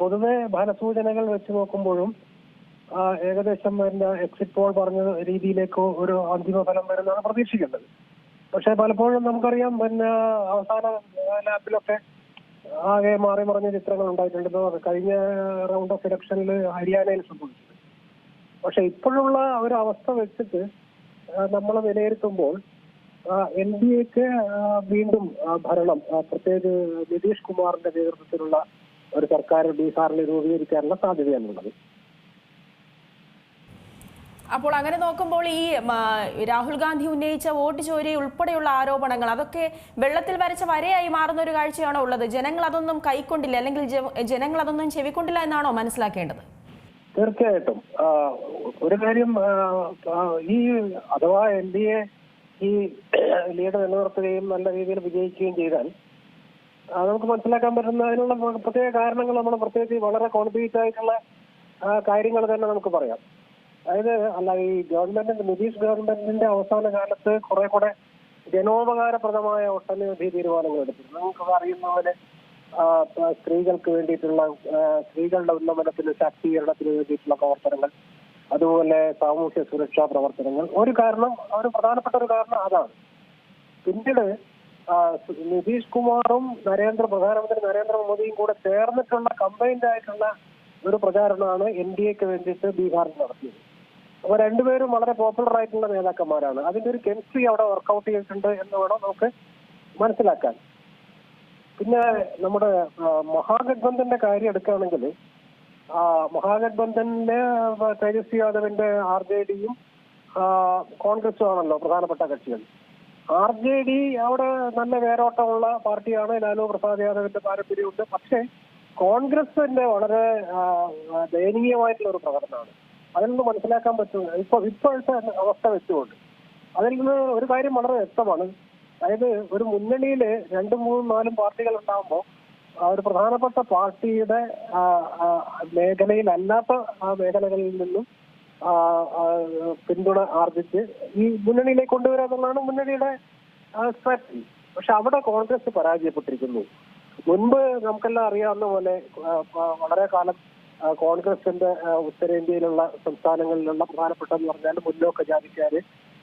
പൊതുവെ ഫലസൂചനകൾ വെച്ച് നോക്കുമ്പോഴും ഏകദേശം പിന്നെ എക്സിറ്റ് പോൾ പറഞ്ഞ രീതിയിലേക്കോ ഒരു അന്തിമ ഫലം വരുന്നതാണ് പ്രതീക്ഷിക്കേണ്ടത്. പക്ഷെ പലപ്പോഴും നമുക്കറിയാം പിന്നെ അവസാന ലാപ്പിലൊക്കെ ആകെ മാറി മറിഞ്ഞ ചിത്രങ്ങൾ ഉണ്ടായിട്ടുണ്ട്. കഴിഞ്ഞ റൗണ്ട് ഓഫ് ഇലക്ഷനിൽ ഹരിയാനയിൽ സംഭവിച്ചത്. പക്ഷെ ഇപ്പോഴുള്ള ഒരു അവസ്ഥ വെച്ചിട്ട് നമ്മൾ വിലയിരുത്തുമ്പോൾ എൻ ഡി എക്ക് വീണ്ടും ഭരണം പ്രത്യേകിച്ച് നിതീഷ് കുമാറിന്റെ നേതൃത്വത്തിലുള്ള ഒരു സർക്കാർ ബീഹാറിൽ രൂപീകരിക്കാനുള്ള സാധ്യതയാണുള്ളത് അപ്പോൾ അങ്ങനെ നോക്കുമ്പോൾ ഈ രാഹുൽ ഗാന്ധി ഉന്നയിച്ച വോട്ട് ചോരി ഉൾപ്പെടെയുള്ള ആരോപണങ്ങൾ അതൊക്കെ വെള്ളത്തിൽ വരച്ച വരയായി മാറുന്ന ഒരു കാഴ്ചയാണോ ഉള്ളത്? ജനങ്ങൾ അതൊന്നും കൈക്കൊണ്ടില്ല അല്ലെങ്കിൽ ജനങ്ങൾ അതൊന്നും ചെവിക്കൊണ്ടില്ല എന്നാണോ മനസ്സിലാക്കേണ്ടത്? തീർച്ചയായിട്ടും. ഒരു കാര്യം ഈ അഥവാ എൻ ഡി എ ഈ ലീഡ് നിലനിർത്തുകയും നല്ല രീതിയിൽ വിജയിക്കുകയും ചെയ്താൽ നമുക്ക് മനസ്സിലാക്കാൻ പറ്റുന്ന അതിനുള്ള പ്രത്യേക കാരണങ്ങൾ നമ്മൾ പ്രത്യേകിച്ച് വളരെ കോൺക്രീറ്റ് ആയിട്ടുള്ള കാര്യങ്ങൾ തന്നെ നമുക്ക് പറയാം. അതായത് അല്ല ഈ ഗവൺമെന്റിന്റെ നിതീഷ് ഗവൺമെന്റിന്റെ അവസാന കാലത്ത് കുറെ കൂടെ ജനോപകാരപ്രദമായ ഒട്ടനവധി തീരുമാനങ്ങൾ എടുത്തിരുന്നു. നമുക്ക് അറിയുന്ന പോലെ സ്ത്രീകൾക്ക് വേണ്ടിയിട്ടുള്ള സ്ത്രീകളുടെ ഉന്നമനത്തിന് ശാക്തീകരണത്തിന് വേണ്ടിയിട്ടുള്ള പ്രവർത്തനങ്ങൾ അതുപോലെ സാമൂഹ്യ സുരക്ഷാ പ്രവർത്തനങ്ങൾ. ഒരു കാരണം ഒരു പ്രധാനപ്പെട്ട ഒരു കാരണം അതാണ്. പിന്നീട് നിതീഷ് കുമാറും നരേന്ദ്ര പ്രധാനമന്ത്രി നരേന്ദ്രമോദിയും കൂടെ ചേർന്നിട്ടുള്ള കമ്പൈൻഡ് ആയിട്ടുള്ള ഒരു പ്രചാരണമാണ് എൻ ഡി എക്ക് വേണ്ടിയിട്ട് ബീഹാറിൽ നടത്തിയത്. അപ്പൊ രണ്ടുപേരും വളരെ പോപ്പുലർ ആയിട്ടുള്ള നേതാക്കന്മാരാണ്. അതിന്റെ ഒരു കെമിസ്ട്രി അവിടെ വർക്കൗട്ട് ചെയ്തിട്ടുണ്ട് എന്ന് വേണം നമുക്ക് മനസ്സിലാക്കാൻ. പിന്നെ നമ്മുടെ മഹാഗഡ്ബന്ധന്റെ കാര്യം എടുക്കുകയാണെങ്കിൽ മഹാഗഡ്ബന്ധനിലെ തേജസ്വി യാദവിന്റെ ആർ ജെ ഡിയും കോൺഗ്രസും ആണല്ലോ പ്രധാനപ്പെട്ട കക്ഷികൾ. ആർ ജെ ഡി അവിടെ നല്ല വേരോട്ടമുള്ള പാർട്ടിയാണ്. ലാലു പ്രസാദ് യാദവിന്റെ പാരമ്പര്യമുണ്ട്. പക്ഷേ കോൺഗ്രസിന്റെ വളരെ ദയനീയമായിട്ടുള്ള ഒരു പ്രകടനമാണ്. അതിൽ നിന്ന് മനസ്സിലാക്കാൻ പറ്റും. ഇപ്പൊ ഇപ്പോഴത്തെ അവസ്ഥ വെച്ചുകൊണ്ട്. അതിൽ നിന്ന് ഒരു കാര്യം വളരെ വ്യക്തമാണ്. അതായത് ഒരു മുന്നണിയിൽ രണ്ടും മൂന്നും നാലും പാർട്ടികൾ ഉണ്ടാകുമ്പോൾ ഒരു പ്രധാനപ്പെട്ട പാർട്ടിയുടെ മേഖലയിലല്ലാത്ത ആ മേഖലകളിൽ നിന്നും പിന്തുണ ആർജിച്ച് ഈ മുന്നണിയിലേക്ക് കൊണ്ടുവരിക എന്നുള്ളതാണ് മുന്നണിയുടെ സ്ട്രാറ്റജി പക്ഷെ അവിടെ കോൺഗ്രസ് പരാജയപ്പെട്ടിരിക്കുന്നു. മുൻപ് നമുക്കെല്ലാം അറിയാവുന്ന പോലെ വളരെ കാലം കോൺഗ്രസിന്റെ ഉത്തരേന്ത്യയിലുള്ള സംസ്ഥാനങ്ങളിലുള്ള പ്രധാനപ്പെട്ട എന്ന് പറഞ്ഞാൽ മുന്നോക്ക ജാതിക്കാര്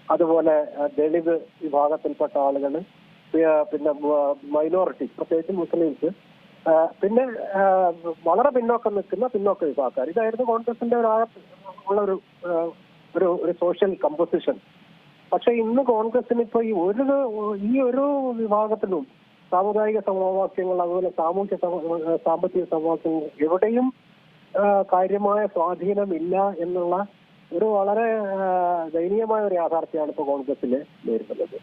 അതുപോലെ ദളിത് വിഭാഗത്തിൽപ്പെട്ട ആളുകൾ പിന്നെ മൈനോറിറ്റി പ്രത്യേകിച്ച് മുസ്ലിംസ് പിന്നെ വളരെ പിന്നോക്കം നിൽക്കുന്ന പിന്നോക്ക വിഭാഗക്കാർ. ഇതായിരുന്നു കോൺഗ്രസിന്റെ ഒരു ഉള്ള ഒരു ഒരു സോഷ്യൽ കമ്പോസിഷൻ പക്ഷെ ഇന്ന് കോൺഗ്രസിന് ഇപ്പൊ ഈ ഒരു ഈ ഒരു വിഭാഗത്തിലും സാമുദായിക സമവാക്യങ്ങൾ അതുപോലെ സാമൂഹ്യ സമ- സാമ്പത്തിക സമവാക്യങ്ങൾ എവിടെയും കാര്യമായ കാര്യമായ സ്വാധീനമില്ല എന്നുള്ള ഒരു വളരെ ദയനീയമായ ഒരു യാഥാർത്ഥ്യമാണ് ഇപ്പൊ കോൺഗ്രസിൽ നേരിടുന്നത്.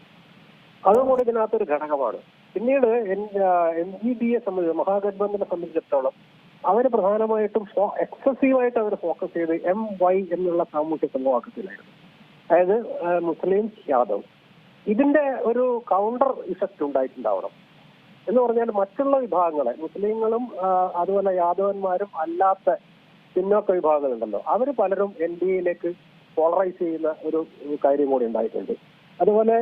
അതും കൂടി ഇതിനകത്തൊരു ഘടകമാണ്. പിന്നീട് എൻ ജി എ സംബന്ധിച്ച് മഹാഗഡ്ബന്ധനെ സംബന്ധിച്ചിടത്തോളം അവർ പ്രധാനമായിട്ടും എക്സസീവായിട്ട് അവർ ഫോക്കസ് ചെയ്ത് എം വൈ എന്നുള്ള സാമൂഹ്യ സമവാക്യത്തിലായിരുന്നു. അതായത് മുസ്ലിം യാദവ്. ഇതിന്റെ ഒരു കൗണ്ടർ ഇഫക്റ്റ് ഉണ്ടായിട്ടുണ്ടാവണം. എന്ന് പറഞ്ഞാൽ മറ്റുള്ള വിഭാഗങ്ങളെ മുസ്ലിങ്ങളും അതുപോലെ യാദവന്മാരും അല്ലാത്ത പിന്നോക്ക വിഭാഗങ്ങളുണ്ടല്ലോ. അവർ പലരും എൻ ഡി എയിലേക്ക് പോളറൈസ് ചെയ്യുന്ന ഒരു കാര്യം കൂടി ഉണ്ടായിട്ടുണ്ട്. അതുപോലെ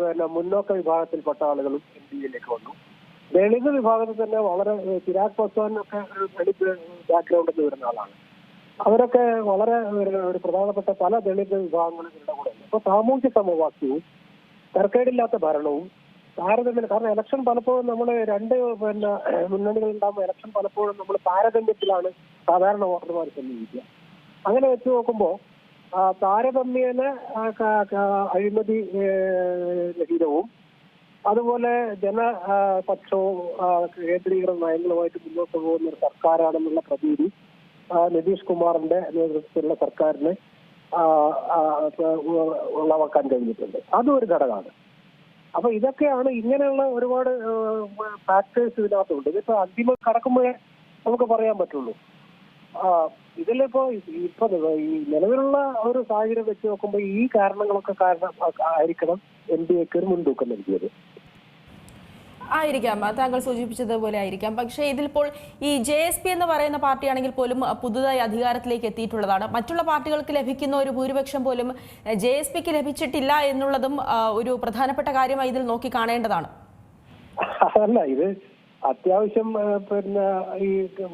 പിന്നെ മുന്നോക്ക വിഭാഗത്തിൽപ്പെട്ട ആളുകളും എൻ ഡി എയിലേക്ക് വന്നു. ദളിത് വിഭാഗത്തിൽ തന്നെ വളരെ ചിരാഗ് പസ്വാനൊക്കെ ദളിത് ബാക്ക്ഗ്രൗണ്ടിൽ വരുന്ന ആളാണ്. അവരൊക്കെ വളരെ ഒരു പ്രധാനപ്പെട്ട പല ദളിത് വിഭാഗങ്ങളും ഇവരുടെ കൂടെ അപ്പൊ സാമൂഹ്യ സമവാക്യവും തർക്കേടില്ലാത്ത ഭരണവും താരതമ്യം കാരണം ഇലക്ഷൻ പലപ്പോഴും നമ്മൾ രണ്ട് പിന്നെ മുന്നണികൾ ഉണ്ടാകുമ്പോൾ ഇലക്ഷൻ പലപ്പോഴും നമ്മൾ താരതമ്യത്തിലാണ് സാധാരണ വോട്ടർമാർ സമീപിക്കുക അങ്ങനെ വെച്ച് നോക്കുമ്പോൾ താരതമ്യേന അഴിമതി രഹിതവും. അതുപോലെ ജനപക്ഷവും കേന്ദ്രീകൃത നയങ്ങളുമായിട്ട് മുന്നോട്ട് പോകുന്ന ഒരു സർക്കാരാണെന്നുള്ള പ്രതീതി നിതീഷ് കുമാറിന്റെ നേതൃത്വത്തിലുള്ള സർക്കാരിന് ഉളവാക്കാൻ കഴിഞ്ഞിട്ടുണ്ട്. അതും ഒരു ഘടകമാണ്. അപ്പൊ ഇതൊക്കെയാണ് ഇങ്ങനെയുള്ള ഒരുപാട് ഫാക്ടേഴ്സ് ഇതിനകത്തുണ്ട്. ഇതിപ്പോ അന്തിമ കടക്കുമ്പോഴേ നമുക്ക് പറയാൻ പറ്റുള്ളൂ. ഇതിലിപ്പോ ഇപ്പൊ ഈ നിലവിലുള്ള ഒരു സാഹചര്യം വെച്ച് നോക്കുമ്പോൾ ഈ കാരണങ്ങളൊക്കെ കാരണം ആയിരിക്കണം എൻ ഡി എക്ക് ഒരു മുൻതൂക്കം നൽകിയത്. ആയിരിക്കാം. താങ്കൾ സൂചിപ്പിച്ചതുപോലെ ആയിരിക്കാം. പക്ഷേ ഇതിലിപ്പോൾ ഈ ജെ എസ് പി എന്ന് പറയുന്ന പാർട്ടിയാണെങ്കിൽ പോലും പുതുതായി അധികാരത്തിലേക്ക് എത്തിയിട്ടുള്ളതാണ്. മറ്റുള്ള പാർട്ടികൾക്ക് ലഭിക്കുന്ന ഒരു ഭൂരിപക്ഷം പോലും ജെ എസ് പിക്ക് ലഭിച്ചിട്ടില്ല എന്നുള്ളതും ഒരു പ്രധാനപ്പെട്ട കാര്യമായി ഇതിൽ നോക്കി കാണേണ്ടതാണ്. അതല്ല ഇത് അത്യാവശ്യം പിന്നെ ഈ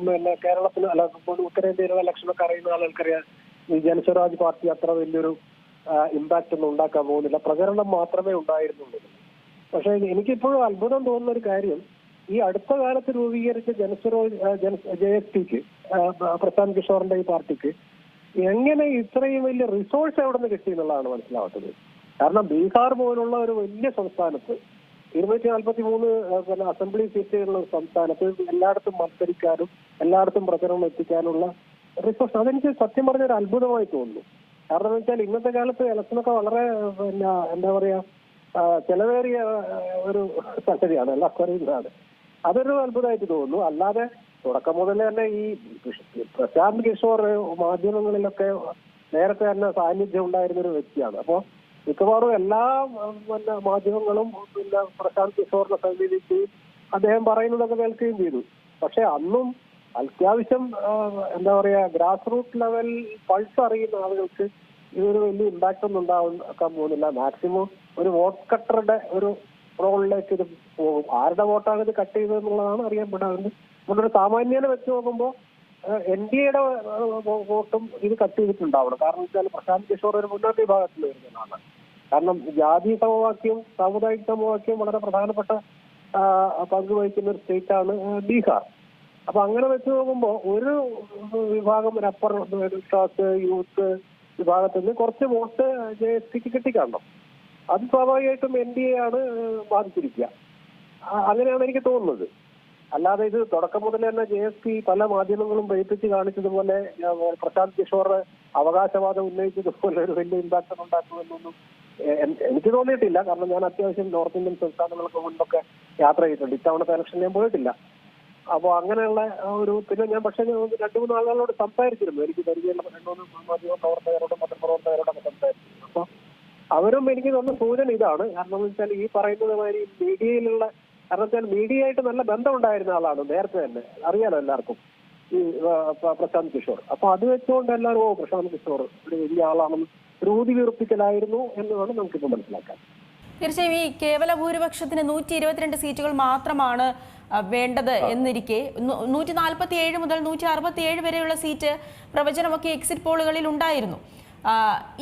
പിന്നെ കേരളത്തിൽ അല്ല ഉത്തരേന്ത്യയിലുള്ള ഇലക്ഷനൊക്കെ അറിയുന്ന ആളുകൾക്കറിയാം ഈ ജനസ്വരാജ് പാർട്ടി അത്ര വലിയൊരു ഇമ്പാക്റ്റ് ഒന്നും ഉണ്ടാക്കാൻ പോകുന്നില്ല. പ്രചരണം മാത്രമേ ഉണ്ടായിരുന്നുള്ളൂ. പക്ഷേ എനിക്കിപ്പോഴും അത്ഭുതം തോന്നുന്ന ഒരു കാര്യം ഈ അടുത്ത കാലത്ത് രൂപീകരിച്ച ജനസ്വരോ ജന ജെ എസ് പിക്ക് പ്രശാന്ത് കിഷോറിന്റെ ഈ പാർട്ടിക്ക് എങ്ങനെ ഇത്രയും വലിയ റിസോഴ്സ് എവിടെ നിന്ന് കിട്ടി എന്നുള്ളതാണ് മനസ്സിലാവാത്തത്. കാരണം ബീഹാർ പോലുള്ള ഒരു വലിയ സംസ്ഥാനത്ത് ഇരുന്നൂറ്റി നാൽപ്പത്തി മൂന്ന് പിന്നെ അസംബ്ലി സീറ്റുകളുള്ള സംസ്ഥാനത്ത് എല്ലായിടത്തും മത്സരിക്കാനും എല്ലായിടത്തും പ്രചരണം എത്തിക്കാനുള്ള റിസോഴ്സ് അതെനിക്ക് സത്യം പറഞ്ഞ ഒരു അത്ഭുതമായി തോന്നുന്നു. കാരണം എന്ന് വെച്ചാൽ ഇന്നത്തെ കാലത്ത് ഇലക്ഷനൊക്കെ വളരെ പിന്നെ എന്താ പറയാ ചെലവേറിയ ഒരു സംഗതിയാണ് എല്ലാ കുറയുന്നതാണ് അതൊരു അത്ഭുതമായിട്ട് തോന്നുന്നു. അല്ലാതെ തുടക്കം മുതൽ തന്നെ ഈ പ്രശാന്ത് കിഷോർ മാധ്യമങ്ങളിലൊക്കെ നേരത്തെ തന്നെ സാന്നിധ്യം ഉണ്ടായിരുന്ന ഒരു വ്യക്തിയാണ്. അപ്പോ മിക്കവാറും എല്ലാ പിന്നെ മാധ്യമങ്ങളും പിന്നെ പ്രശാന്ത് കിഷോറിനെ സമീപിക്കുകയും അദ്ദേഹം പറയുന്നതൊക്കെ കേൾക്കുകയും ചെയ്തു. പക്ഷെ അന്നും അത്യാവശ്യം എന്താ പറയാ ഗ്രാസ് റൂട്ട് ലെവൽ പൾസ് അറിയുന്ന ആളുകൾക്ക് ഇതൊരു വലിയ ഇമ്പാക്റ്റ് ഒന്നും ഉണ്ടാക്കാൻ പോകുന്നില്ല. മാക്സിമം ഒരു വോട്ട് കട്ടറുടെ ഒരു റോളിലേക്ക് ഇത് പോകും. ആരുടെ വോട്ടാണ് ഇത് കട്ട് ചെയ്തത് എന്നുള്ളതാണ് അറിയപ്പെടാറുണ്ട് നമ്മളൊരു സാമാന്യനെ വെച്ച് നോക്കുമ്പോൾ എൻ ഡി എയുടെ വോട്ടും ഇത് കട്ട് ചെയ്തിട്ടുണ്ടാവണം. കാരണം വെച്ചാൽ പ്രശാന്ത് കിഷോർ ഒരു മുന്നോട്ട് വിഭാഗത്തിൽ വരുന്നതാണ് കാരണം ജാതി സമവാക്യം സാമുദായിക സമവാക്യം വളരെ പ്രധാനപ്പെട്ട പങ്ക് വഹിക്കുന്ന ഒരു സ്റ്റേറ്റ് ആണ് ബീഹാർ. അപ്പൊ അങ്ങനെ വെച്ച് നോക്കുമ്പോൾ ഒരു വിഭാഗം ഒരു അപ്പർ ക്ലാസ് യൂത്ത് വിഭാഗത്തിൽ നിന്ന് കുറച്ച് വോട്ട് ജെ എസ് പിക്ക് കിട്ടിക്കാണണം അത് സ്വാഭാവികമായിട്ടും എൻ ഡി എ ആണ് ബാധിച്ചിരിക്കുക. അങ്ങനെയാണ് എനിക്ക് തോന്നുന്നത്. അല്ലാതെ ഇത് തുടക്കം മുതൽ തന്നെ ജെ എസ് പി പല മാധ്യമങ്ങളും പ്രയത്നിച്ച് കാണിച്ചതുപോലെ പ്രശാന്ത് കിഷോർ അവകാശവാദം ഉന്നയിച്ചതുപോലെ ഒരു വലിയ ഇമ്പാക്ട് ഉണ്ടാക്കുമെന്നൊന്നും എനിക്ക് തോന്നിയിട്ടില്ല. കാരണം ഞാൻ അത്യാവശ്യം നോർത്ത് ഇന്ത്യൻ സംസ്ഥാനങ്ങൾക്ക് മുൻപൊക്കെ യാത്ര ചെയ്തിട്ടുണ്ട്. ഇത്തവണത്തെ ഇലക്ഷൻ ഞാൻ പോയിട്ടില്ല. അപ്പൊ അങ്ങനെയുള്ള ഒരു പിന്നെ ഞാൻ പക്ഷെ രണ്ടു മൂന്ന് ആളുകളോട് സംസാരിച്ചിരുന്നു. എനിക്ക് പരിചയമുള്ള രണ്ടു മൂന്ന് മാധ്യമ പ്രവർത്തകരോടും പത്രപ്രവർത്തകരോടൊക്കെ സംസാരിച്ചിരുന്നു. അപ്പൊ അവരും എനിക്ക് തോന്നുന്ന സൂചന ഇതാണ്. കാരണം എന്ന് വെച്ചാൽ ഈ പറയുന്നത് മാതിരി മീഡിയയിലുള്ള കാരണം വെച്ചാൽ മീഡിയ ആയിട്ട് നല്ല ബന്ധം ഉണ്ടായിരുന്ന ആളാണ് നേരത്തെ തന്നെ. അറിയാലോ എല്ലാവർക്കും. ഈ പ്രശാന്ത് കിഷോർ. അപ്പൊ അത് വെച്ചുകൊണ്ട് എല്ലാവരും ഓ പ്രശാന്ത് കിഷോർ ഒരു വലിയ ആളാണെന്ന് രൂതി വീർപ്പിക്കലായിരുന്നു എന്നതാണ് നമുക്കിപ്പോൾ മനസ്സിലാക്കാൻ. തീർച്ചയായും ഈ കേവല ഭൂരിപക്ഷത്തിന് നൂറ്റി ഇരുപത്തിരണ്ട് സീറ്റുകൾ മാത്രമാണ് വേണ്ടത് എന്നിരിക്കെ. നൂറ്റി നാൽപ്പത്തി ഏഴ് മുതൽ നൂറ്റി അറുപത്തി ഏഴ് വരെയുള്ള സീറ്റ് പ്രവചനമൊക്കെ എക്സിറ്റ് പോളുകളിൽ ഉണ്ടായിരുന്നു.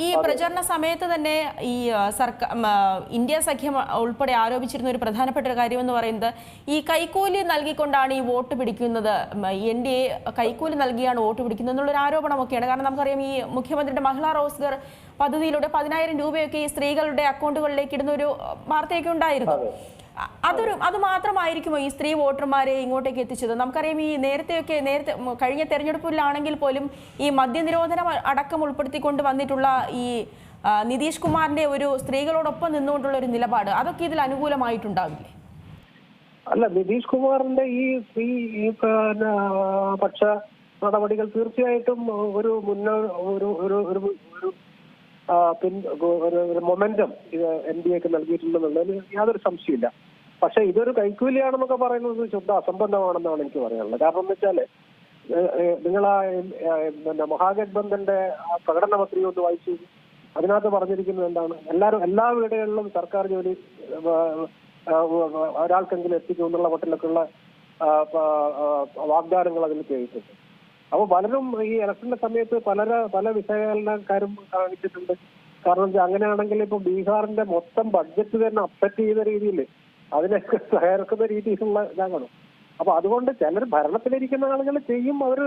ഈ പ്രചരണ സമയത്ത് തന്നെ ഈ സർക്കാർ ഇന്ത്യ സഖ്യം ഉൾപ്പെടെ ആരോപിച്ചിരുന്ന ഒരു പ്രധാനപ്പെട്ട ഒരു കാര്യം എന്ന് പറയുന്നത് ഈ കൈക്കൂലി നൽകിക്കൊണ്ടാണ് ഈ വോട്ട് പിടിക്കുന്നത്. എൻ ഡി എ കൈക്കൂലി നൽകിയാണ് വോട്ട് പിടിക്കുന്നത് എന്നുള്ളൊരു ആരോപണമൊക്കെയാണ്. കാരണം നമുക്കറിയാം ഈ മുഖ്യമന്ത്രിയുടെ മഹിളാ റോസ്ഗർ പദ്ധതിയിലൂടെ പതിനായിരം രൂപയൊക്കെ ഈ സ്ത്രീകളുടെ അക്കൗണ്ടുകളിലേക്ക് ഇടുന്ന ഒരു വാർത്തയൊക്കെ ഉണ്ടായിരുന്നു. അതൊരു അത് മാത്രമായിരിക്കുമോ ഈ സ്ത്രീ വോട്ടർമാരെ ഇങ്ങോട്ടേക്ക് എത്തിച്ചത്? നമുക്കറിയാം ഈ നേരത്തെയൊക്കെ നേരത്തെ കഴിഞ്ഞ തെരഞ്ഞെടുപ്പിലാണെങ്കിൽ പോലും ഈ മദ്യനിരോധനം അടക്കം ഉൾപ്പെടുത്തിക്കൊണ്ട് വന്നിട്ടുള്ള ഈ നിതീഷ് കുമാറിന്റെ ഒരു സ്ത്രീകളോടൊപ്പം നിന്നുകൊണ്ടുള്ള ഒരു നിലപാട് അതൊക്കെ ഇതിൽ അനുകൂലമായിട്ടുണ്ടാവില്ലേ? അല്ല നിതീഷ് കുമാറിന്റെ ഈ സ്ത്രീ ഈ പക്ഷ നടപടികൾ തീർച്ചയായിട്ടും ഒരു മുന്ന ഒരു ഒരു ഒരു ഒരു മൊമെന്റം ഇത് എൻ ഡി എക്ക് നൽകിയിട്ടുണ്ടെന്നുള്ളതിൽ യാതൊരു സംശയമില്ല പക്ഷെ ഇതൊരു കൈക്കൂലിയാണെന്നൊക്കെ പറയുന്നത് ശുദ്ധ അസംബന്ധമാണെന്നാണ് എനിക്ക് പറയാനുള്ളത്. കാരണം എന്ന് വെച്ചാൽ നിങ്ങൾ ആ പിന്നെ ആ പ്രകടന പത്രിക ഒന്ന് വായിച്ചു അതിനകത്ത് പറഞ്ഞിരിക്കുന്നത് എന്താണ്? എല്ലാവരും എല്ലാ വീടുകളിലും സർക്കാർ ജോലി ഒരാൾക്കെങ്കിലും എത്തിക്കും എന്നുള്ള മട്ടിലൊക്കെയുള്ള വാഗ്ദാനങ്ങൾ അതിൽ ചെയ്തിട്ടുണ്ട് അപ്പൊ പലരും ഈ ഇലക്ഷന്റെ സമയത്ത് പലര പല വിശകലനക്കാരും കാണിച്ചിട്ടുണ്ട്. കാരണം അങ്ങനെയാണെങ്കിൽ ഇപ്പൊ ബീഹാറിന്റെ മൊത്തം ബഡ്ജറ്റ് തന്നെ അപ്സെറ്റ് ചെയ്ത രീതിയിൽ അതിനൊക്കെ തയ്യാറെടുക്കുന്ന രീതിയിലുള്ള ഇതാണ് അപ്പൊ അതുകൊണ്ട് ചിലർ ഭരണത്തിലിരിക്കുന്ന ആളുകൾ ചെയ്യും. അവർ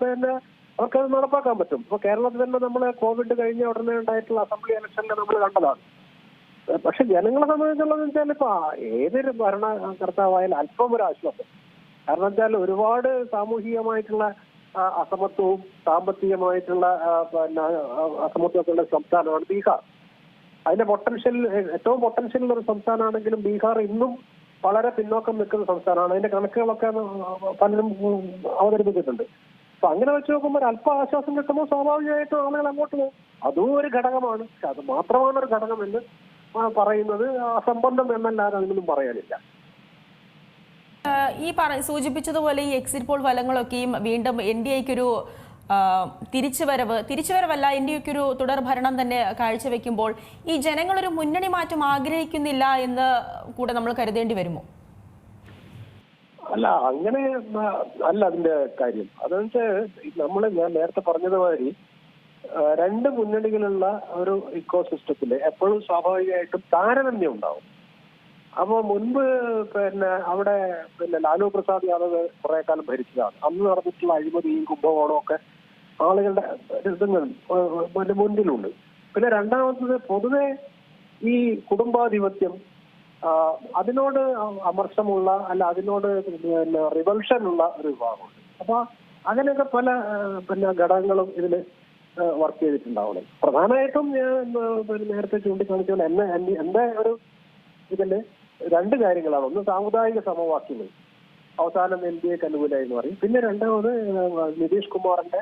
പിന്നെ അവർക്കത് നടപ്പാക്കാൻ പറ്റും. ഇപ്പൊ കേരളത്തിൽ തന്നെ നമ്മൾ കോവിഡ് കഴിഞ്ഞ ഉടനെ ഉണ്ടായിട്ടുള്ള അസംബ്ലി ഇലക്ഷനിൽ നമ്മൾ കണ്ടതാണ്. പക്ഷെ ജനങ്ങളെ സംബന്ധിച്ചുള്ളത് വെച്ചാൽ ഇപ്പൊ ഏതൊരു ഭരണകർത്താവായാലും അല്പം ഒരു ആശ്വാസം. കാരണം വെച്ചാൽ ഒരുപാട് സാമൂഹികമായിട്ടുള്ള അസമത്വവും സാമ്പത്തികമായിട്ടുള്ള പിന്നെ ഉള്ള സംസ്ഥാനമാണ് ബീഹാർ. അതിന്റെ പൊട്ടൻഷ്യൽ ഏറ്റവും പൊട്ടൻഷ്യൽ ഉള്ള ഒരു സംസ്ഥാനമാണെങ്കിലും ബീഹാർ ഇന്നും വളരെ പിന്നോക്കം നിൽക്കുന്ന സംസ്ഥാനമാണ്. അതിന്റെ കണക്കുകളൊക്കെ പലരും അവതരിപ്പിച്ചിട്ടുണ്ട്. അപ്പൊ അങ്ങനെ വെച്ച് നോക്കുമ്പോൾ അല്പ ആശ്വാസം കിട്ടുമ്പോൾ സ്വാഭാവികമായിട്ടും ആളുകൾ അങ്ങോട്ട് പോകും. അതും ഒരു ഘടകമാണ്. പക്ഷെ അത് മാത്രമാണ് ഒരു ഘടകമെന്ന് പറയുന്നത് അസംബന്ധം എന്നല്ലാതെ അതിനൊന്നും പറയാനില്ല. ഈ പറ സൂചിപ്പിച്ചതുപോലെ ഈ എക്സിറ്റ് പോൾ ഫലങ്ങളൊക്കെയും വീണ്ടും എൻ ഡി എക്കൊരു തിരിച്ചുവരവ് തിരിച്ചുവരവല്ല ഇന്ത്യയ്ക്ക് ഒരു തുടർ ഭരണം തന്നെ കാഴ്ചവെക്കുമ്പോൾ ഈ ഒരു മുന്നണി മാറ്റം ആഗ്രഹിക്കുന്നില്ല എന്ന് കൂടെ നമ്മൾ കരുതേണ്ടി വരുമോ? അല്ല അങ്ങനെ അല്ല അതിന്റെ കാര്യം. അതെന്ന് വെച്ചാൽ നമ്മൾ ഞാൻ നേരത്തെ പറഞ്ഞതുമാതിരി രണ്ട് മുന്നണികളുള്ള ഒരു ഇക്കോ സിസ്റ്റത്തിൽ എപ്പോഴും സ്വാഭാവികമായിട്ടും താരതമ്യം ഉണ്ടാവും. അപ്പൊ മുൻപ് പിന്നെ അവിടെ പിന്നെ ലാലു പ്രസാദ് യാദവ് കുറെ കാലം ഭരിച്ചതാണ്. അന്ന് നടന്നിട്ടുള്ള അഴിമതിയും കുംഭകോണവും ഒക്കെ ആളുകളുടെ ഇതുങ്ങൾ മുൻപിലുണ്ട്. പിന്നെ രണ്ടാമത്തത് പൊതുവെ ഈ കുടുംബാധിപത്യം അതിനോട് അമർഷമുള്ള അല്ല അതിനോട് പിന്നെ റിവൾഷൻ ഉള്ള ഒരു വിഭാഗമുണ്ട്. അപ്പൊ അങ്ങനെയൊക്കെ പല പിന്നെ ഘടകങ്ങളും ഇതിൽ വർക്ക് ചെയ്തിട്ടുണ്ടാവണം. പ്രധാനമായിട്ടും ഞാൻ നേരത്തെ ചൂണ്ടിക്കാണിച്ച പോലെ എന്നെ എന്റെ ഒരു ഇതിൽ രണ്ട് കാര്യങ്ങളാണ്. ഒന്ന് സാമുദായിക സമവാക്യങ്ങൾ അവസാനം എൻ ഡി എക്ക് അനുകൂലമായി എന്ന് പറയും. പിന്നെ രണ്ടാമത് നിതീഷ് കുമാറിന്റെ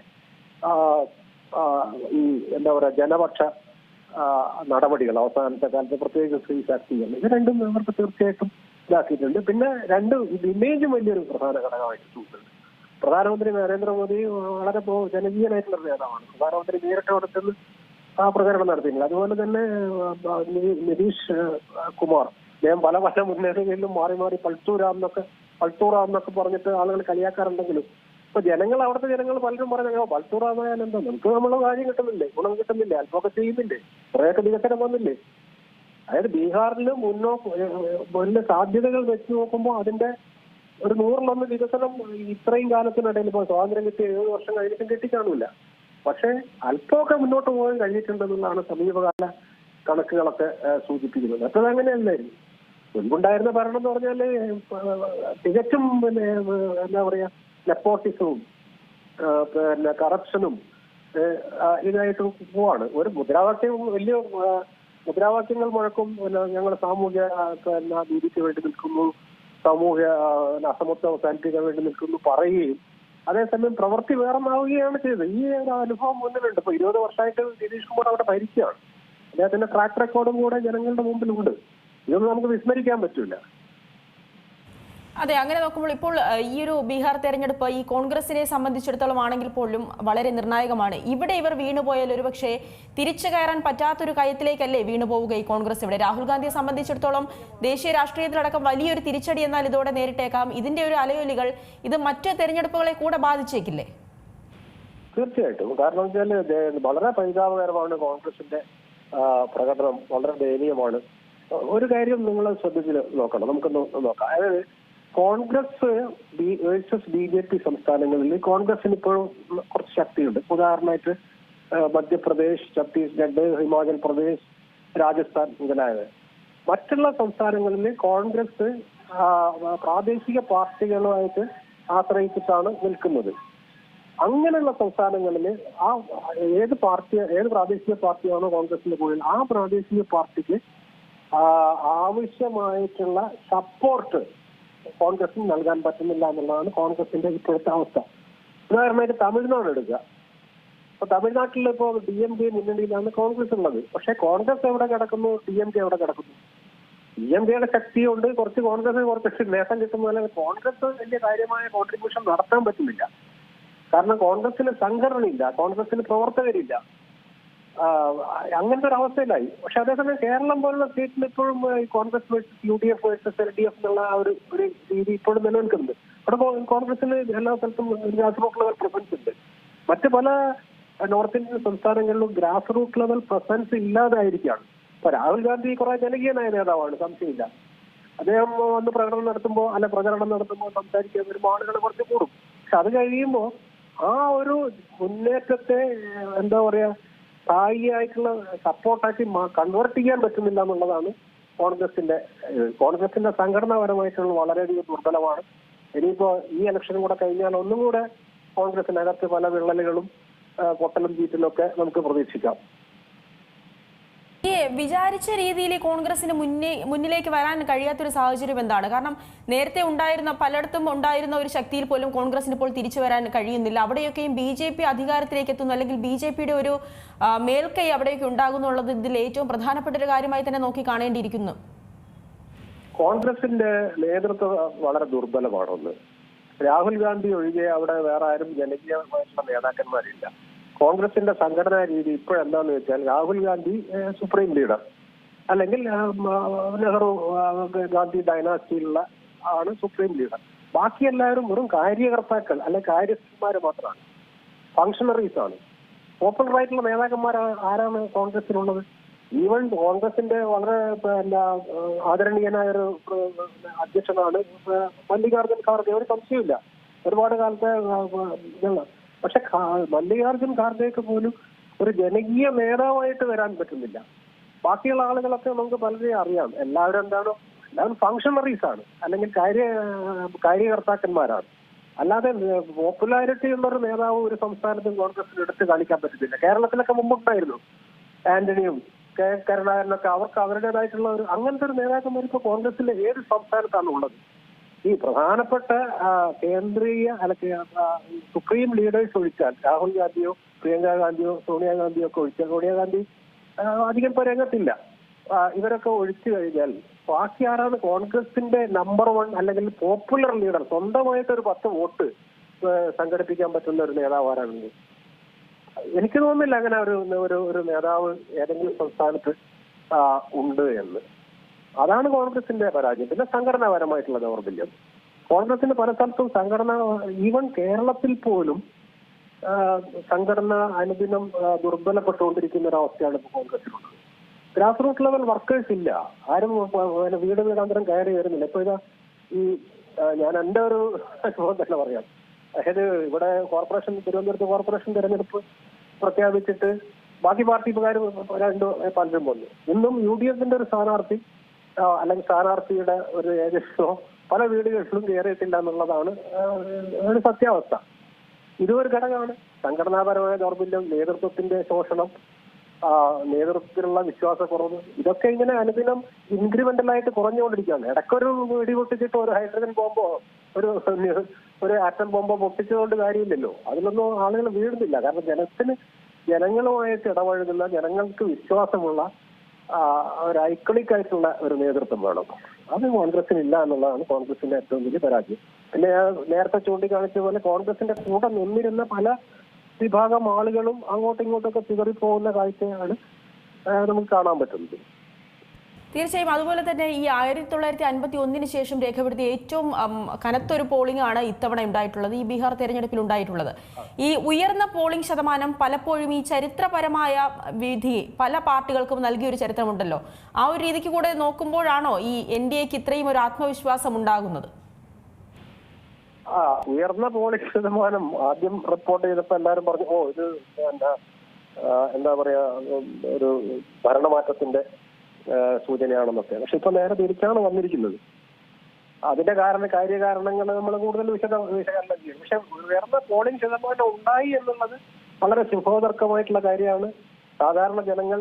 എന്താ പറയാ ജനപക്ഷ നടപടികൾ അവസാനത്തെ കാലത്ത് പ്രത്യേകിച്ച് സ്ത്രീ ശാക്തീകരണം ഇത് രണ്ടും ഇവർക്ക് തീർച്ചയായിട്ടും ഇതാക്കിയിട്ടുണ്ട്. പിന്നെ രണ്ട് ഇമേജും വലിയൊരു പ്രധാന ഘടകമായിട്ട് തോന്നുന്നുണ്ട് പ്രധാനമന്ത്രി നരേന്ദ്രമോദി വളരെ ജനകീയനായിട്ടുള്ള നേതാവാണ്. പ്രധാനമന്ത്രി നേരിട്ട് അവിടെ ആ പ്രചരണം നടത്തിയില്ല അതുപോലെ തന്നെ നിതീഷ് കുമാർ. അദ്ദേഹം പല പല മുന്നേറ്റങ്ങളിലും മാറി മാറി പൾത്തൂരാം എന്നൊക്കെ പൾത്തൂറാം എന്നൊക്കെ പറഞ്ഞിട്ട് ആളുകൾ കളിയാക്കാറുണ്ടെങ്കിലും ഇപ്പൊ ജനങ്ങൾ അവിടുത്തെ ജനങ്ങൾ പലരും പറഞ്ഞു പൾത്തൂറാമായാൽ എന്താ? നമുക്ക് നമ്മളെ കാര്യം കിട്ടുന്നില്ലേ? ഗുണം കിട്ടുന്നില്ലേ? അല്പമൊക്കെ ചെയ്യുന്നില്ലേ? കുറെയൊക്കെ വികസനം വന്നില്ലേ? അതായത് ബീഹാറിൽ മുന്നോ വലിയ സാധ്യതകൾ വെച്ച് നോക്കുമ്പോൾ അതിന്റെ ഒരു നൂറിലൊന്ന് വികസനം ഇത്രയും കാലത്തിനിടയിൽ ഇപ്പോൾ സ്വാതന്ത്ര്യം കിട്ടി ഏഴ് വർഷം കഴിഞ്ഞിട്ടും കിട്ടിക്കാണില്ല. പക്ഷേ അല്പമൊക്കെ മുന്നോട്ട് പോകാൻ കഴിഞ്ഞിട്ടുണ്ടെന്നുള്ളതാണ് സമീപകാല കണക്കുകളൊക്കെ സൂചിപ്പിക്കുന്നത്. മറ്റത് അങ്ങനെയല്ലായിരുന്നു. മുൻപുണ്ടായിരുന്ന ഭരണം എന്ന് പറഞ്ഞാൽ തികച്ചും പിന്നെ എന്താ പറയാ നെപ്പോട്ടിസവും പിന്നെ കറപ്ഷനും ഇതായിട്ട് പോവാണ്. ഒരു മുദ്രാവാക്യം വലിയ മുദ്രാവാക്യങ്ങൾ മുഴക്കും പിന്നെ ഞങ്ങൾ സാമൂഹ്യ പിന്നെ നീതിക്ക് വേണ്ടി നിൽക്കുന്നു സാമൂഹ്യ അസമത്വ അവസാനിപ്പിക്കാൻ വേണ്ടി നിൽക്കുന്നു പറയുകയും അതേസമയം പ്രവൃത്തി വേറൊന്നാവുകയാണ് ചെയ്തത്. ഈ ഒരു അനുഭവം മുന്നിലുണ്ട് ഇപ്പൊ ഇരുപത് വർഷമായിട്ട് നിതീഷ് കുമാർ അവിടെ ഭരിക്കുകയാണ്. അദ്ദേഹത്തിന്റെ ട്രാക്ക് റെക്കോർഡും കൂടെ ജനങ്ങളുടെ മുമ്പിലുണ്ട്. ഇതൊന്നും നമുക്ക് വിസ്മരിക്കാൻ പറ്റൂല അതെ അങ്ങനെ നോക്കുമ്പോൾ ഇപ്പോൾ ഈ ഒരു ബീഹാർ തെരഞ്ഞെടുപ്പ് ഈ കോൺഗ്രസിനെ സംബന്ധിച്ചിടത്തോളം ആണെങ്കിൽ പോലും വളരെ നിർണായകമാണ്. ഇവിടെ ഇവർ വീണുപോയാൽ ഒരുപക്ഷെ തിരിച്ചു കയറാൻ പറ്റാത്തൊരു കയത്തിലേക്കല്ലേ വീണുപോവുക ഈ കോൺഗ്രസ് ഇവിടെ. രാഹുൽ ഗാന്ധിയെ സംബന്ധിച്ചിടത്തോളം ദേശീയ രാഷ്ട്രീയത്തിലടക്കം വലിയൊരു തിരിച്ചടി എന്നാൽ ഇതോടെ നേരിട്ടേക്കാം. ഇതിന്റെ ഒരു അലയൊലികൾ ഇത് മറ്റ് തെരഞ്ഞെടുപ്പുകളെ കൂടെ ബാധിച്ചേക്കില്ലേ? തീർച്ചയായിട്ടും. കാരണം വെച്ചാൽ വളരെ പരിതാപകരമാണ് കോൺഗ്രസിന്റെ പ്രകടനം. വളരെ ദയനീയമാണ്. ഒരു കാര്യം നിങ്ങൾ ശ്രദ്ധിച്ച് നോക്കണം. നമുക്കൊന്ന് നോക്കാം. അതായത് Congress versus B J P സംസ്ഥാനങ്ങളിൽ കോൺഗ്രസിന് ഇപ്പോൾ കുറച്ച് ശക്തിയുണ്ട്. ഉദാഹരണമായിട്ട് മധ്യപ്രദേശ് ഛത്തീസ്ഗഡ് ഹിമാചൽ പ്രദേശ് രാജസ്ഥാൻ മുതലായവ. മറ്റുള്ള സംസ്ഥാനങ്ങളിൽ കോൺഗ്രസ് പ്രാദേശിക പാർട്ടികളുമായിട്ട് ആശ്രയിച്ചിട്ടാണ് നിൽക്കുന്നത്. അങ്ങനെയുള്ള സംസ്ഥാനങ്ങളിൽ ആ ഏത് പാർട്ടി ഏത് പ്രാദേശിക പാർട്ടിയാണോ കോൺഗ്രസിന്റെ കൂടുതൽ ആ പ്രാദേശിക പാർട്ടിക്ക് ആവശ്യമായിട്ടുള്ള സപ്പോർട്ട് കോൺഗ്രസിന് നൽകാൻ പറ്റുന്നില്ല എന്നുള്ളതാണ് കോൺഗ്രസിന്റെ ഇപ്പോഴത്തെ അവസ്ഥ. ഉദാഹരണമായിട്ട് തമിഴ്നാട് എടുക്കുക. അപ്പൊ തമിഴ്നാട്ടിൽ ഇപ്പോ ഡി എം കെ മുന്നണിയിലാണ് കോൺഗ്രസ് ഉള്ളത്. പക്ഷെ കോൺഗ്രസ് എവിടെ കിടക്കുന്നു? ഡി എം കെ എവിടെ കിടക്കുന്നു? ഡി എം കെയുടെ ശക്തിയുണ്ട്. കുറച്ച് കോൺഗ്രസ് കുറച്ച് നേട്ടം കിട്ടുന്ന കോൺഗ്രസ് വലിയ കാര്യമായ കോൺട്രിബ്യൂഷൻ നടത്താൻ പറ്റുന്നില്ല. കാരണം കോൺഗ്രസിന് സംഘടനയില്ല. കോൺഗ്രസിന് പ്രവർത്തകരില്ല. അങ്ങനത്തെ ഒരു അവസ്ഥയിലായി. പക്ഷെ അതേസമയം കേരളം പോലുള്ള സ്റ്റേറ്റിൽ ഇപ്പോഴും ഈ Congress versus U D F versus L D F എന്നുള്ള ആ ഒരു ഒരു രീതി ഇപ്പോഴും നിലനിൽക്കുന്നുണ്ട്. അവിടെ കോൺഗ്രസിന് എല്ലാ സ്ഥലത്തും റൂട്ട് ലെവൽ പ്രസൻസ് ഉണ്ട്. മറ്റ് പല നോർത്ത് ഇന്ത്യൻ സംസ്ഥാനങ്ങളിലും ഗ്രാസ് റൂട്ട് ലെവൽ പ്രസൻസ് ഇല്ലാതായിരിക്കാണ് ഇപ്പൊ രാഹുൽ ഗാന്ധി കുറെ ജനകീയനായ നേതാവാണ് സംശയമില്ല. അദ്ദേഹം വന്ന് പ്രകടനം നടത്തുമ്പോൾ അല്ല പ്രചരണം നടത്തുമ്പോൾ സംസാരിക്കാൻ വരുമ്പോൾ ആളുകൾ കുറച്ച് കൂടും. പക്ഷെ അത് കഴിയുമ്പോൾ ആ ഒരു മുന്നേറ്റത്തെ എന്താ പറയാ സ്ഥായിയായിട്ടുള്ള സപ്പോർട്ടാക്കി കൺവേർട്ട് ചെയ്യാൻ പറ്റുന്നില്ല എന്നുള്ളതാണ് കോൺഗ്രസിന്റെ കോൺഗ്രസിന്റെ സംഘടനാപരമായിട്ടുള്ള വളരെയധികം ദുർബലമാണ്. ഇനിയിപ്പോ ഈ ഇലക്ഷനും കൂടെ കഴിഞ്ഞാൽ ഒന്നും കൂടെ കോൺഗ്രസിനകത്ത് പല വിള്ളലുകളും പൊട്ടലും ചീറ്റലും ഒക്കെ നമുക്ക് പ്രതീക്ഷിക്കാം. വിചാരിച്ച രീതിയിൽ കോൺഗ്രസിന് മുന്നേ മുന്നിലേക്ക് വരാൻ കഴിയാത്തൊരു സാഹചര്യം എന്താണ്? കാരണം നേരത്തെ ഉണ്ടായിരുന്ന പലയിടത്തും ഉണ്ടായിരുന്ന ഒരു ശക്തിയിൽ പോലും കോൺഗ്രസിന് ഇപ്പോൾ തിരിച്ചു വരാൻ കഴിയുന്നില്ല. അവിടെയൊക്കെയും ബി ജെ പി അധികാരത്തിലേക്ക് എത്തുന്നു. അല്ലെങ്കിൽ ബി ജെ പിയുടെ ഒരു മേൽക്കൈ അവിടെയൊക്കെ ഉണ്ടാകുന്നുള്ളത് ഇതിൽ ഏറ്റവും പ്രധാനപ്പെട്ട ഒരു കാര്യമായി തന്നെ നോക്കി കാണേണ്ടിയിരിക്കുന്നു. കോൺഗ്രസിന്റെ നേതൃത്വം വളരെ ദുർബലമാണ് ഒന്ന് രാഹുൽ ഗാന്ധി ഒഴികെ അവിടെ വേറെ ആരും ജനകീയമായിട്ടുള്ള നേതാക്കന്മാരില്ല. കോൺഗ്രസിന്റെ സംഘടനാ രീതി ഇപ്പോഴെന്താന്ന് വെച്ചാൽ രാഹുൽ ഗാന്ധി സുപ്രീം ലീഡർ. അല്ലെങ്കിൽ നെഹ്റു ഗാന്ധി ഡൈനാസ്റ്റിയിലുള്ള ആണ് സുപ്രീം ലീഡർ. ബാക്കി എല്ലാവരും വെറും കാര്യകർത്താക്കൾ അല്ലെ കാര്യസ്ഥന്മാര് മാത്രമാണ്. ഫങ്ഷണറീസ് ആണ്. പോപ്പുലർ ആയിട്ടുള്ള നേതാക്കന്മാർ ആരാണ് കോൺഗ്രസിലുള്ളത്? ഈവൻ കോൺഗ്രസിന്റെ വളരെ എന്താ ആദരണീയനായ ഒരു അധ്യക്ഷനാണ് മല്ലികാർജുൻ ഖാർഗെ. ഒരു സംശയമില്ല ഒരുപാട് കാലത്തെ പക്ഷെ മല്ലികാർജുൻ ഖാർഗേക്ക് പോലും ഒരു ജനകീയ നേതാവായിട്ട് വരാൻ പറ്റുന്നില്ല. ബാക്കിയുള്ള ആളുകളൊക്കെ നമുക്ക് പലരെയും അറിയാം. എല്ലാവരും എന്താണോ? എല്ലാവരും ഫങ്ഷണറീസ് ആണ്. അല്ലെങ്കിൽ കാര്യ കാര്യകർത്താക്കന്മാരാണ്. അല്ലാതെ പോപ്പുലാരിറ്റി ഉള്ള ഒരു നേതാവ് ഒരു സംസ്ഥാനത്തും കോൺഗ്രസിൽ എടുത്ത് കാണിക്കാൻ പറ്റുന്നില്ല കേരളത്തിലൊക്കെ മുമ്പുണ്ടായിരുന്നു. ആന്റണിയും കെ കരുണാകരനൊക്കെ അവർക്ക് അവരുടേതായിട്ടുള്ള ഒരു അങ്ങനത്തെ ഒരു നേതാക്കന്മാർ ഇപ്പൊ കോൺഗ്രസിലെ ഏത് സംസ്ഥാനത്താണ് ഉള്ളത് ഈ പ്രധാനപ്പെട്ട കേന്ദ്രീയ അല്ലെങ്കിൽ സുപ്രീം ലീഡേഴ്സ് ഒഴിച്ചാൽ രാഹുൽ ഗാന്ധിയോ പ്രിയങ്ക ഗാന്ധിയോ സോണിയാഗാന്ധിയോ ഒക്കെ ഒഴിച്ചാൽ സോണിയാഗാന്ധി അധികം ഇപ്പൊ രംഗത്തില്ല ഇവരൊക്കെ ഒഴിച്ചു കഴിഞ്ഞാൽ ബാക്കി ആരാണ് കോൺഗ്രസിന്റെ നമ്പർ വൺ അല്ലെങ്കിൽ പോപ്പുലർ ലീഡർ സ്വന്തമായിട്ട് ഒരു പത്ത് വോട്ട് സംഘടിപ്പിക്കാൻ പറ്റുന്ന ഒരു നേതാവ് ആരാണെങ്കിൽ എനിക്ക് തോന്നുന്നില്ല അങ്ങനെ ഒരു ഒരു നേതാവ് ഏതെങ്കിലും സംസ്ഥാനത്ത് ഉണ്ട് എന്ന്. അതാണ് കോൺഗ്രസിന്റെ പരാജയം. പിന്നെ സംഘടനാപരമായിട്ടുള്ള ദൗർബല്യം. കോൺഗ്രസിന്റെ പല സ്ഥലത്തും സംഘടന ഈവൻ കേരളത്തിൽ പോലും സംഘടന അനുദിനം ദുർബലപ്പെട്ടുകൊണ്ടിരിക്കുന്ന ഒരു അവസ്ഥയാണ് ഇപ്പോൾ കോൺഗ്രസിലുള്ളത്. ഗ്രാസ് റൂട്ട് ലെവൽ വർക്കേഴ്സ് ഇല്ല. ആരും വീട് വീടാന്തരം കയറി വരുന്നില്ല. ഇപ്പൊ ഇതാ ഈ ഞാൻ എന്റെ ഒരു അനുഭവം തന്നെ പറയാം. അതായത് ഇവിടെ കോർപ്പറേഷൻ തിരുവനന്തപുരത്ത് കോർപ്പറേഷൻ തിരഞ്ഞെടുപ്പ് പ്രഖ്യാപിച്ചിട്ട് ബാക്കി പാർട്ടി പാർട്ടിക്കാർ രണ്ട് പലരും വന്നു. ഇന്നും യു ഡി എഫിന്റെ ഒരു സ്ഥാനാർത്ഥി അല്ലെങ്കിൽ സ്ഥാനാർത്ഥിയുടെ ഒരു ഏജൻസോ പല വീടുകളിലും കയറിയിട്ടില്ല എന്നുള്ളതാണ് ഒരു സത്യാവസ്ഥ. ഇതും ഒരു ഘടകമാണ്. സംഘടനാപരമായ ദൗർബല്യം നേതൃത്വത്തിന്റെ ശോഷണം നേതൃത്വത്തിലുള്ള വിശ്വാസക്കുറവ് ഇതൊക്കെ ഇങ്ങനെ അനുദിനം ഇൻക്രിമെന്റൽ ആയിട്ട് കുറഞ്ഞുകൊണ്ടിരിക്കുകയാണ്. ഇടയ്ക്കൊരു വെടി പൊട്ടിച്ചിട്ട് ഒരു ഹൈഡ്രജൻ ബോംബോ ഒരു ഒരു ആറ്റം ബോംബോ പൊട്ടിച്ചതുകൊണ്ട് കാര്യമില്ലല്ലോ. അതിലൊന്നും ആളുകൾ വീഴുന്നില്ല. കാരണം ജനത്തിന് ജനങ്ങളുമായിട്ട് ഇടപഴകുന്ന ജനങ്ങൾക്ക് വിശ്വാസമുള്ള ഒരു ഐക്കണിക് ആയിട്ടുള്ള ഒരു നേതൃത്വം വേണം. അത് കോൺഗ്രസിന് ഇല്ല എന്നുള്ളതാണ് കോൺഗ്രസിന്റെ ഏറ്റവും വലിയ പരാജയം. പിന്നെ ഞാൻ നേരത്തെ ചൂണ്ടിക്കാണിച്ച പോലെ കോൺഗ്രസിന്റെ കൂടെ നിന്നിരുന്ന പല വിഭാഗം ആളുകളും അങ്ങോട്ടും ഇങ്ങോട്ടൊക്കെ ചിതറിപ്പോകുന്ന കാഴ്ചയാണ് നമുക്ക് കാണാൻ പറ്റുന്നത്. തീർച്ചയായും അതുപോലെ തന്നെ ഈ ആയിരത്തി തൊള്ളായിരത്തി അൻപത്തി ഒന്നിന് ശേഷം രേഖപ്പെടുത്തിയ ഏറ്റവും കനത്ത കനത്തൊരു പോളിംഗ് ആണ് ഇത്തവണ ഉണ്ടായിട്ടുള്ളത് ഈ ബീഹാർ തെരഞ്ഞെടുപ്പിൽ ഉണ്ടായിട്ടുള്ളത്. ഈ ഉയർന്ന പോളിംഗ് ശതമാനം പലപ്പോഴും ഈ ചരിത്രപരമായ വിധി പല പാർട്ടികൾക്കും നൽകിയ ഒരു ചരിത്രമുണ്ടല്ലോ. ആ ഒരു രീതിക്ക് കൂടെ നോക്കുമ്പോഴാണോ ഈ എൻ ഡി എക്ക് ഇത്രയും ഒരു ആത്മവിശ്വാസം ഉണ്ടാകുന്നത്? ആ ഉയർന്ന പോളിംഗ് ശതമാനം ആദ്യം റിപ്പോർട്ട് ചെയ്തപ്പോ എല്ലാവരും പറഞ്ഞു ഓ ഇത് എന്താ എന്താ പറയാ ഒരു ഭരണമാറ്റത്തിന്റെ സൂചനയാണെന്നൊക്കെ. പക്ഷെ ഇപ്പൊ നേരെ തിരിച്ചാണ് വന്നിരിക്കുന്നത്. അതിന്റെ കാരണ കാര്യകാരണങ്ങൾ നമ്മൾ കൂടുതൽ വിശദ വിശകലനം ചെയ്യും. പക്ഷെ ഉയർന്ന പോളിംഗ് ശതമാനം ഉണ്ടായി എന്നുള്ളത് വളരെ ശുഭോദർക്കമായിട്ടുള്ള കാര്യമാണ്. സാധാരണ ജനങ്ങൾ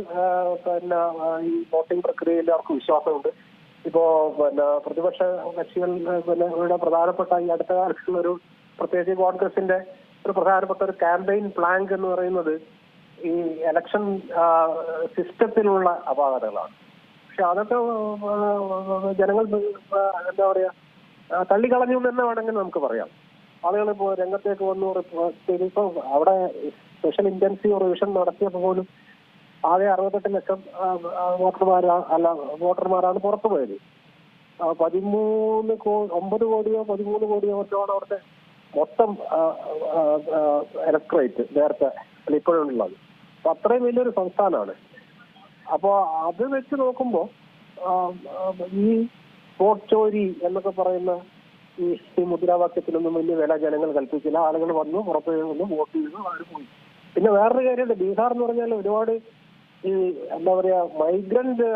പിന്നെ ഈ വോട്ടിംഗ് പ്രക്രിയയിൽ അവർക്ക് വിശ്വാസമുണ്ട്. ഇപ്പോ പിന്നെ പ്രതിപക്ഷ കക്ഷികൾ പിന്നെ ഇവിടെ പ്രധാനപ്പെട്ട ഈ അടുത്ത കാലത്തുള്ള ഒരു പ്രത്യേകിച്ച് കോൺഗ്രസിന്റെ ഒരു പ്രധാനപ്പെട്ട ഒരു ക്യാമ്പയിൻ പ്ലാങ്ക് എന്ന് പറയുന്നത് ഈ ഇലക്ഷൻ സിസ്റ്റത്തിലുള്ള അപാകതകളാണ്. പക്ഷെ അതൊക്കെ ജനങ്ങൾ എന്താ പറയാ തള്ളിക്കളഞ്ഞു എന്ന് വേണമെങ്കിൽ നമുക്ക് പറയാം. ആളുകൾ ഇപ്പോ രംഗത്തേക്ക് വന്നു റിപ്പോ- ഇപ്പൊ അവിടെ സ്പെഷ്യൽ ഇന്റൻസീവ് റിവിഷൻ നടത്തിയപ്പോൾ പോലും ആകെ അറുപത്തെട്ട് ലക്ഷം വോട്ടർമാരാ അല്ല വോട്ടർമാരാണ് പുറത്തു പോയത് പതിമൂന്ന് കോ ഒമ്പത് കോടിയോ പതിമൂന്ന് കോടിയോ മറ്റോണ് അവിടുത്തെ മൊത്തം ഇലക്ട്രേറ്റ് നേരത്തെ ഇപ്പോഴുള്ളത് അപ്പൊ അത്രയും വലിയൊരു സംസ്ഥാനമാണ്. അപ്പോ അത് വെച്ച് നോക്കുമ്പോ ആ, ആ, ഈ വോട്ട് ചോരി എന്നൊക്കെ പറയുന്ന ഈ മുദ്രാവാക്യത്തിനൊന്നും വലിയ വില ജനങ്ങൾ കൽപ്പിച്ചില്ല. ആളുകൾ വന്നു പുറത്തു വന്നു വോട്ട് ചെയ്തു അവർ പോയി. പിന്നെ വേറൊരു കാര്യമുണ്ട്. ബീഹാർ എന്ന് പറഞ്ഞാൽ ഒരുപാട് ഈ എന്താ പറയാ മൈഗ്രന്റ്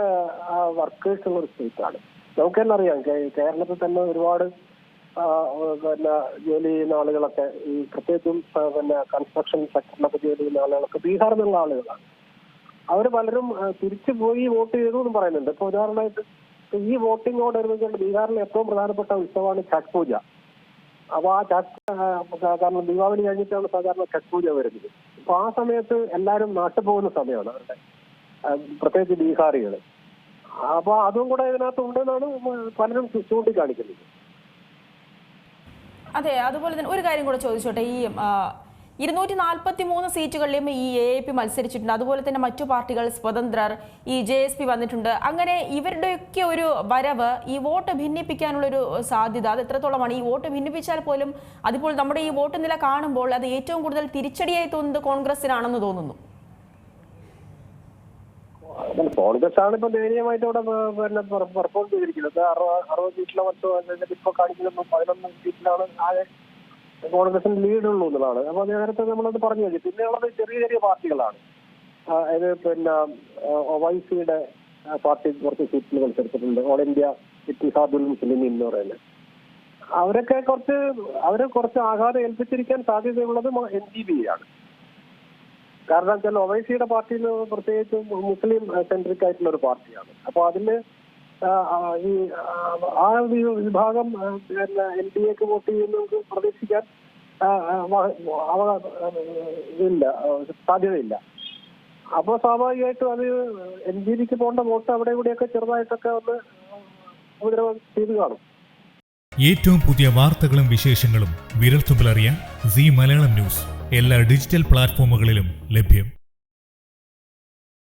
വർക്കേഴ്സ് ഉള്ള ഒരു സ്റ്റേറ്റ് ആണ്. നമുക്ക് തന്നെ അറിയാം കേരളത്തിൽ തന്നെ ഒരുപാട് പിന്നെ ജോലി ചെയ്യുന്ന ആളുകളൊക്കെ ഈ പ്രത്യേകിച്ചും പിന്നെ കൺസ്ട്രക്ഷൻ സെക്ടറിലൊക്കെ ജോലി ചെയ്യുന്ന ആളുകളൊക്കെ ബീഹാറിൽ നിന്നുള്ള ആളുകളാണ്. അവർ പലരും തിരിച്ചു പോയി വോട്ട് ചെയ്തു എന്ന് പറയുന്നുണ്ട്. ഇപ്പൊ ഉദാഹരണമായിട്ട് ഈ വോട്ടിങ്ങോടനുബന്ധിച്ചുകൊണ്ട് ബീഹാറിലെ ഏറ്റവും പ്രധാനപ്പെട്ട ഉത്സവമാണ് ഛഠ് പൂജ. അപ്പൊ ആ ഛഠ് കാരണം ദീപാവലി കഴിഞ്ഞിട്ടാണ് സാധാരണ ഛഠ് പൂജ വരുന്നത്. അപ്പൊ ആ സമയത്ത് എല്ലാവരും നാട്ടിൽ പോകുന്ന സമയമാണ് അവരുടെ പ്രത്യേകിച്ച് ബീഹാറികൾ അപ്പൊ അതും കൂടെ ഇതിനകത്ത് ഉണ്ടെന്നാണ് പലരും ചൂണ്ടിക്കാണിക്കുന്നത്. അതെ അതുപോലെ തന്നെ ഒരു കാര്യം കൂടെ ചോദിച്ചോട്ടെ ഈ ഇരുന്നൂറ്റി നാൽപ്പത്തി മൂന്ന് സീറ്റുകളിലും ഈ എ എ പി മത്സരിച്ചിട്ടുണ്ട്. അതുപോലെ തന്നെ മറ്റു പാർട്ടികൾ സ്വതന്ത്രർ ഈ ജെ എസ് പി വന്നിട്ടുണ്ട്. അങ്ങനെ ഇവരുടെയൊക്കെ ഒരു വരവ് ഈ വോട്ട് ഭിന്നിപ്പിക്കാനുള്ളൊരു സാധ്യത അത് എത്രത്തോളമാണ്? ഈ വോട്ട് ഭിന്നിപ്പിച്ചാൽ പോലും അതിപ്പോൾ നമ്മുടെ ഈ വോട്ട് നില കാണുമ്പോൾ അത് ഏറ്റവും കൂടുതൽ തിരിച്ചടിയായി തോന്നുന്നത് കോൺഗ്രസിനാണെന്ന് തോന്നുന്നു. കോൺഗ്രസ് ആണ് ഇപ്പൊ ദയനീയമായിട്ട് ഇവിടെ പിന്നെ പെർഫോം ചെയ്തിരിക്കുന്നത്. അറുപത് സീറ്റിലെ മറ്റോ ഇപ്പൊ കാണിക്കുന്നു പതിനൊന്ന് സീറ്റിലാണ് ആകെ കോൺഗ്രസിന് ലീഡ് ഉള്ളൂ എന്നുള്ളതാണ്. അപ്പൊ നേരത്തെ നമ്മളത് പറഞ്ഞു കഴിഞ്ഞു. പിന്നെ ഉള്ളത് ചെറിയ ചെറിയ പാർട്ടികളാണ്. അതായത് പിന്നെ ഒവൈസിയുടെ പാർട്ടി കുറച്ച് സീറ്റിൽ മത്സരിച്ചിട്ടുണ്ട്. ഓൾ ഇന്ത്യ ഇത്തിഹാദുൽ മുസ്ലിം എന്ന് പറയുന്നത്. അവരൊക്കെ കുറച്ച് അവരെ കുറച്ച് ആഘാതം ഏൽപ്പിച്ചിരിക്കാൻ സാധ്യതയുള്ളത് എൻ ഡി ബി ആണ്. കാരണം വെച്ചാൽ ഒവൈസിയുടെ പാർട്ടിയിൽ പ്രത്യേകിച്ച് മുസ്ലിം സെൻട്രിക് ആയിട്ടുള്ള ഒരു പാർട്ടിയാണ്. അപ്പൊ ആ, ഈ ആ, വിഭാഗം എൻ ഡി എക്ക് വോട്ട് ചെയ്യുന്നവർക്ക് പ്രതീക്ഷിക്കാൻ ഇല്ല സാധ്യതയില്ല. അപ്പോൾ സ്വാഭാവികമായിട്ടും അത് എൻ ജി ഡിക്ക് പോകേണ്ട വോട്ട് അവിടെ ഇവിടെയൊക്കെ ചെറുതായിട്ടൊക്കെ ഒന്ന് ഉപദ്രവം ചെയ്ത് കാണും. ഏറ്റവും പുതിയ വാർത്തകളും വിശേഷങ്ങളും വിരൽത്തുമ്പിലറിയാൻ സി മലയാളം ന്യൂസ് എല്ലാ ഡിജിറ്റൽ പ്ലാറ്റ്ഫോമുകളിലും ലഭ്യം.